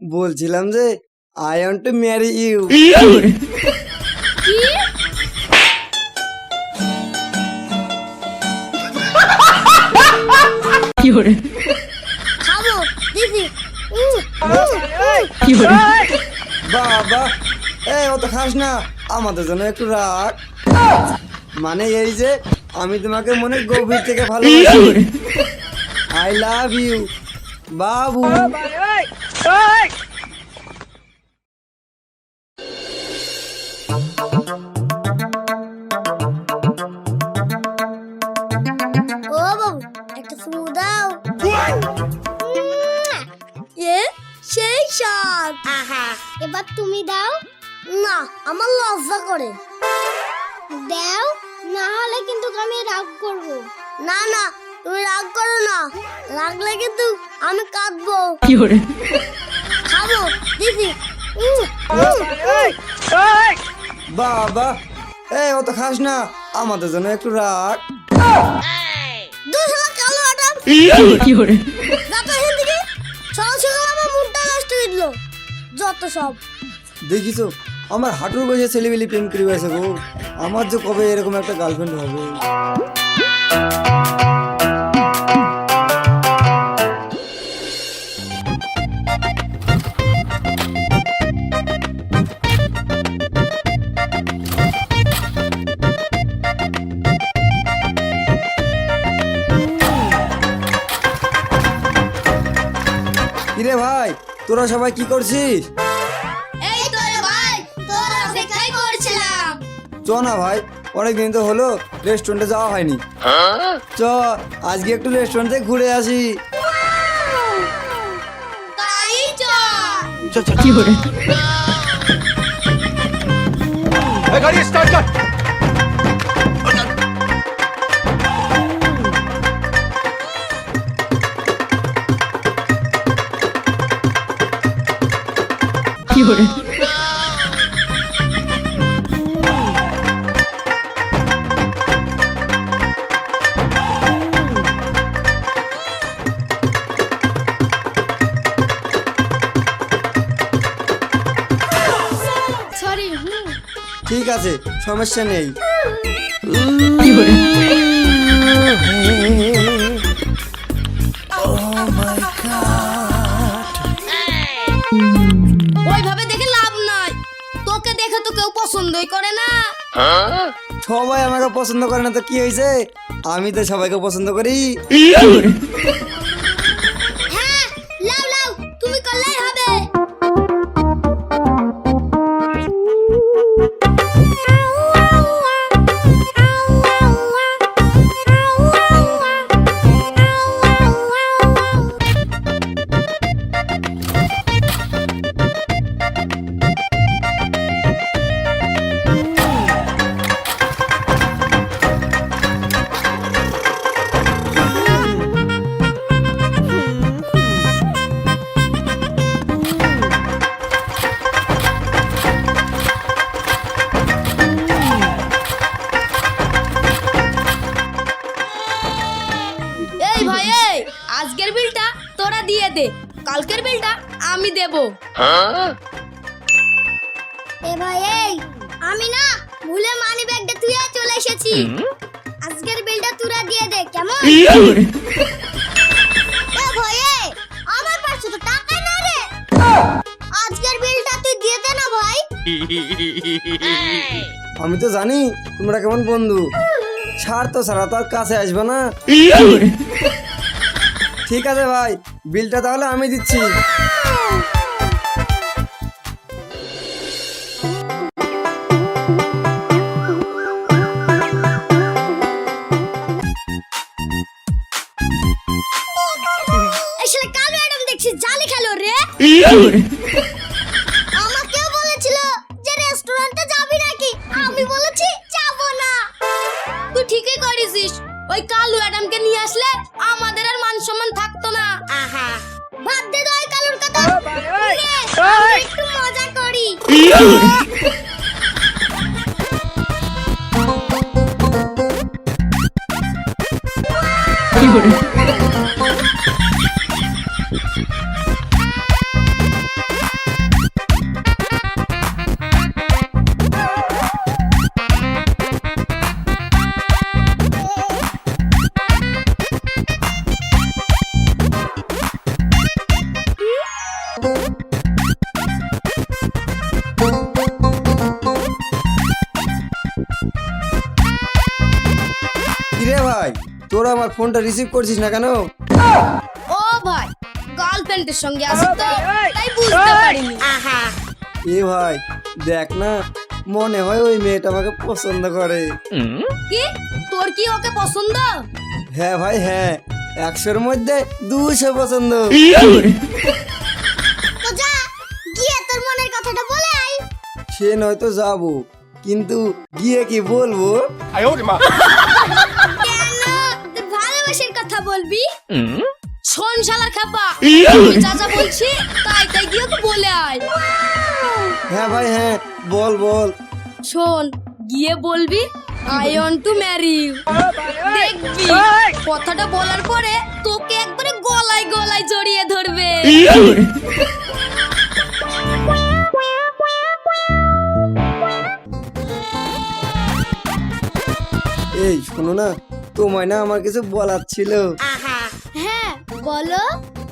বলছিলাম যে I want to marry you খাব দিদি উম, বাবা এই অত খাস না আমাদের জন্য একটু রাখ মানে এই যে আমি তোমাকে মনে গভীর থেকে ভালোবাসি। আই লাভ ইউ বাবু সেই স্বাদ এবার তুমি দাও। না আমার লজ্জা করে। দাও না হলে কিন্তু আমি রাগ করব। না না তুমি রাগ করো না। রাগলে কিন্তু আমি কাঁদবো। খাব দিদি। উম, উম, উম। বাবা এই অত খাস না। আমাদের জন্য একটু কালো আটা যাতো করে সব। দেখিছো? আমার হাঁটুর বসে ছেলেবেলি প্রেম করে গো। আমার যে কবে এরকম একটা গার্লফ্রেন্ড হবে? তোরা সবাই কি করছিস? এই তো ভাই তোর অপেক্ষাই করছিলাম। চ না ভাই অনেকদিন তো হলো রেস্টুরেন্টে যাওয়া হয়নি। চ আজকে একটু রেস্টুরেন্টে ঘুরে আসি। তাই চ। চ চ কি করে গাড়ি স্টার্ট কর। হুম। ঠিক আছে সমস্যা নেই। পছন্দই করে না। সবাই আমাকে পছন্দ করে না তো কি হয়েছে? আমি তো সবাইকে পছন্দ করি। দে। কালকের বিলটা আমি দেব। এ ভাই এই আমি না ভুলে মানি ব্যাগটা তুই চলে এসেছি। আজকের বিলটা তোরা দিয়ে দে কেমন? এ ভাই এই আমার পাশে তো টাকা না রে। আজকের বিলটা তুই দিয়ে দে না ভাই। আমি তো জানি তোমরা কেমন বন্ধু। ছাড় তো ছাড়া তো আর কাছে আসবে না। ঠিক আছে ভাই বিলটা তাহলে আমি দিচ্ছি। আসলে কালো ম্যাডাম দেখছি জালি খেলো রে। Yeah. তোরা আমার ফোনটা রিসিভ করছিস না কেন? ও ভাই গার্লফ্রেন্ডের সঙ্গে আছি তো তাই বুঝতে পারিনি। এ ভাই দেখ না মনে হয় ওই মেয়েটা আমাকে পছন্দ করে। কি? তোর কি ওকে পছন্দ? হ্যাঁ ভাই হ্যাঁ একশোর মধ্যে দুশো পছন্দ। তো যা গিয়ে তোর মনের কথাটা বলে আই সে নয়তো যাব কিন্তু গিয়ে কি বলব? কথা বলবি? শোন শালার খাপা আমি যা যা বলছি তাই তাই গিয়ে ওকে বলে আয়। হ্যাঁ ভাই হ্যাঁ বল বল। শোন গিয়ে বলবি I want to marry you দেখবি কথাটা বলার পরে তোকে একবারে গলায় গলায় জড়িয়ে ধরবে। এই শোনো না তোমায় না আমার কিছু বলার ছিল। হ্যাঁ বলো।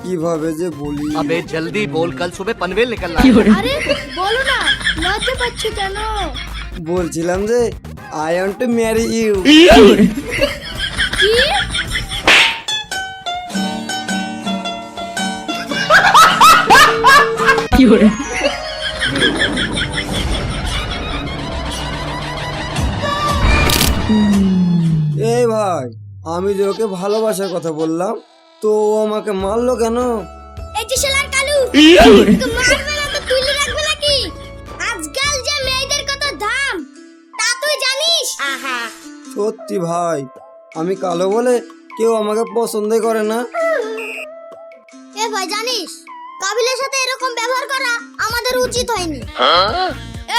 কীভাবে যে বলি? আবে জলদি বল কাল সুবে পনভেল নিকল আরে বলো না লজ্জা পাচ্ছ কেন? বলছিলাম যে I want to marry you কি? কি আমি যে ওকে ভালোবাসার কথা বললাম তো ও আমাকে মারলো কেন? এই যে শালার কালু তো মারবে না তো তুলে রাখবে নাকি? আজকাল যে মেয়েদের কত দাম তা তুই জানিস? সত্যি ভাই আমি কালো বলে কেউ আমাকে পছন্দই করে না। এ ভাই জানিস কাবিলের সাথে এরকম ব্যবহার করা আমাদের উচিত হয়নি।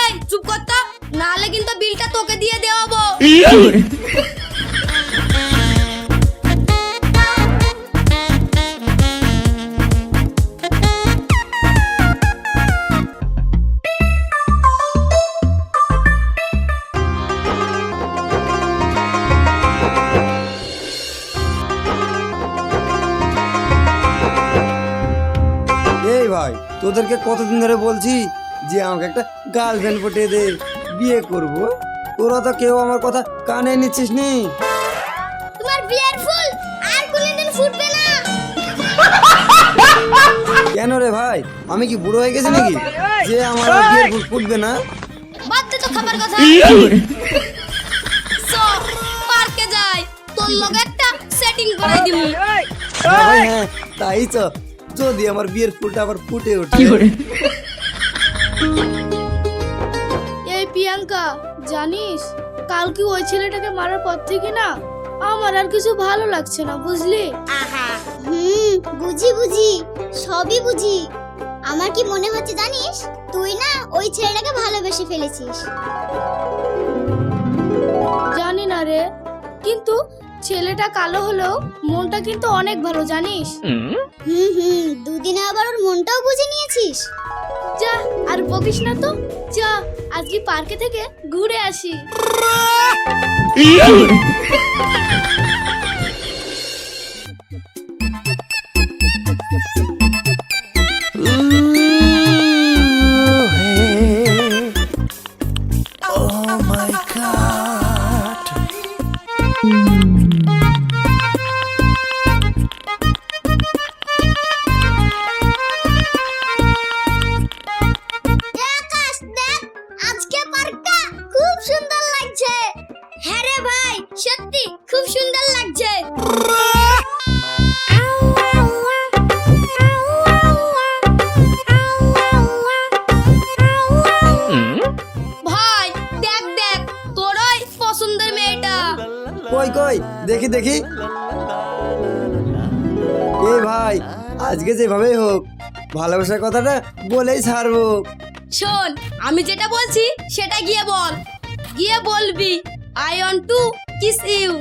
এই চুপ কর তো নাহলে কিন্তু বিলটা তোকে দিয়ে দেওয়াবো। তোদেরকে কতদিন ধরে বলছি যে আমাকে একটা গার্লফ্রেন্ড পটিয়ে দে বিয়ে করব। তোরা তো কেউ আমার কথা কানে নিচ্ছিস নি? তোমার বিয়ের ফুল আর কোনদিন ফুটবে না। কেন রে ভাই? আমি কি বুড়ো হয়ে গেছি নাকি? যে আমার আর বিয়ের ফুল ফুটবে না? বাদ দে তো খাবার কথা। সো পার্কে যাই। তোর লগে একটা সেটিং করে দিবি হ্যাঁ হ্যাঁ তাই তো। যদি আমার বিয়ের ফুলটা আবার ফুটে ওঠে। এই প্রিয়াঙ্কা জানিস কালকে ওই ছেলেটাকে মারার পর থেকে না আমার আর কিছু ভালো লাগছে না বুঝলি? হুম বুঝি বুঝি সবই বুঝি। আমার কি মনে হচ্ছে জানিস? তুই না ওই ছেলেটাকে ভালোবেসে ফেলেছিস। জানি না রে কিন্তু ছেলেটা কালো হলেও মনটা কিন্তু অনেক ভালো জানিস? হুম? হুম দুদিনে আবার ওর মনটাও বুঝে নিয়েছিস। যা আর বকিস না তো। যা আজকে পার্কে থেকে ঘুরে আসি। আকাশ দেখি। দেখি এই ভাই আজকে যেভাবেই হোক ভালোবাসার কথাটা বলেই ছাড়বো। শোন আমি যেটা বলছি সেটা গিয়ে বল। গিয়ে বলবি I want to kiss you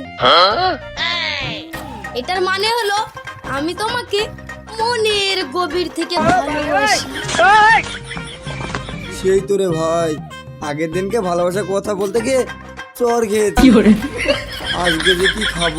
এটার মানে হলো আমি তোমাকে মনের গভীর থেকে ভালোবাসি। সেই তো রে ভাই আগের দিনকে ভালোবাসার কথা বলতে গিয়ে চর খেয়েছি। আজকে যে কি খাব?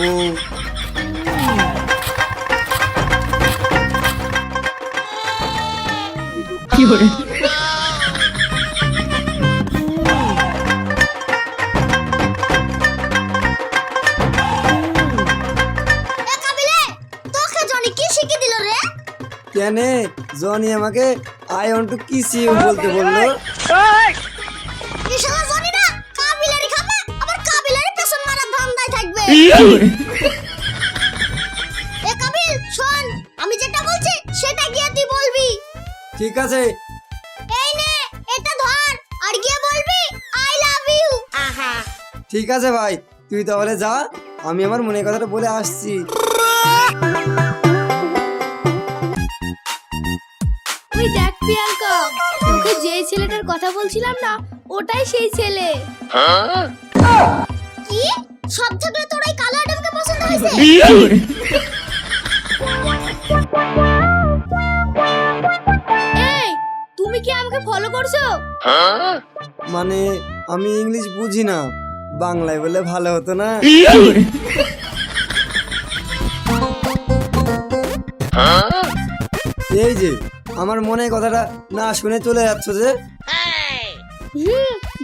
এ জনি কি শিখিয়ে দিল কেনে? জনি আমাকে I want to kiss you বলতে বলল? এ কাবিল শোন আমি যেটা বলছি সেটা গিয়ে তুই বলবি। ঠিক আছে। এই নে এটা ধর আর গিয়ে বলবি আই লাভ ইউ আহা। ঠিক আছে ভাই তুই তাহলে যা আমি আমার মনের কথাটা বলে আসছি। ওই দেখ প্রিয়াঙ্কা তোকে যে ছেলেটার কথা বলছিলাম না ওটাই সেই ছেলে। কি? সব থাকলে তোর এই কালো আডামকে পছন্দ হয়েছে? এই! তুমি কি আমাকে ফলো করছ? মানে আমি ইংলিশ বুঝি না। বাংলায় বলে ভালো হতো না। এই যে আমার মনে কথাটা না শুনে চলে যাচ্ছ যে?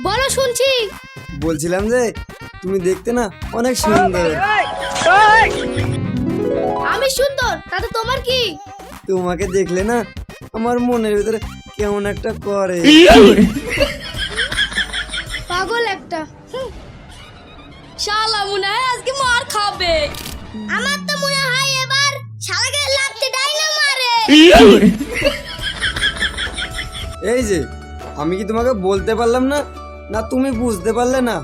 বলো শুনছি। বলছিলাম যে তুমি দেখতে না অনেক সুন্দর। আমি সুন্দর তাতে তোমার কি? তোমাকে দেখলে না আমার মনের ভিতরে কেমন একটা করে। পাগল একটা। শালা মনে হয় আজকে মার খাবে। আমার তো মনে হয় এবার শালাকে লাত্তি ডাই না মারে। এই যে আমি কি তোমাকে বলতে পারলাম না? না তুমি বুঝতে পারলে না।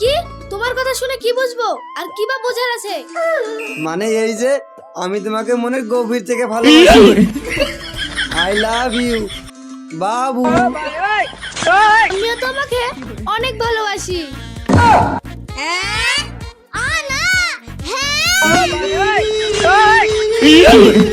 কি? কথা শুনে কি বুঝব? আর কি বা বোঝার আছে? মানে এই যে আমি তোমাকে মনে গভীর থেকে ভালোবাসি। আই লাভ ইউ বাবু। আমিও তোমাকে অনেক ভালোবাসি। হ্যাঁ? আ না হ্যাঁ?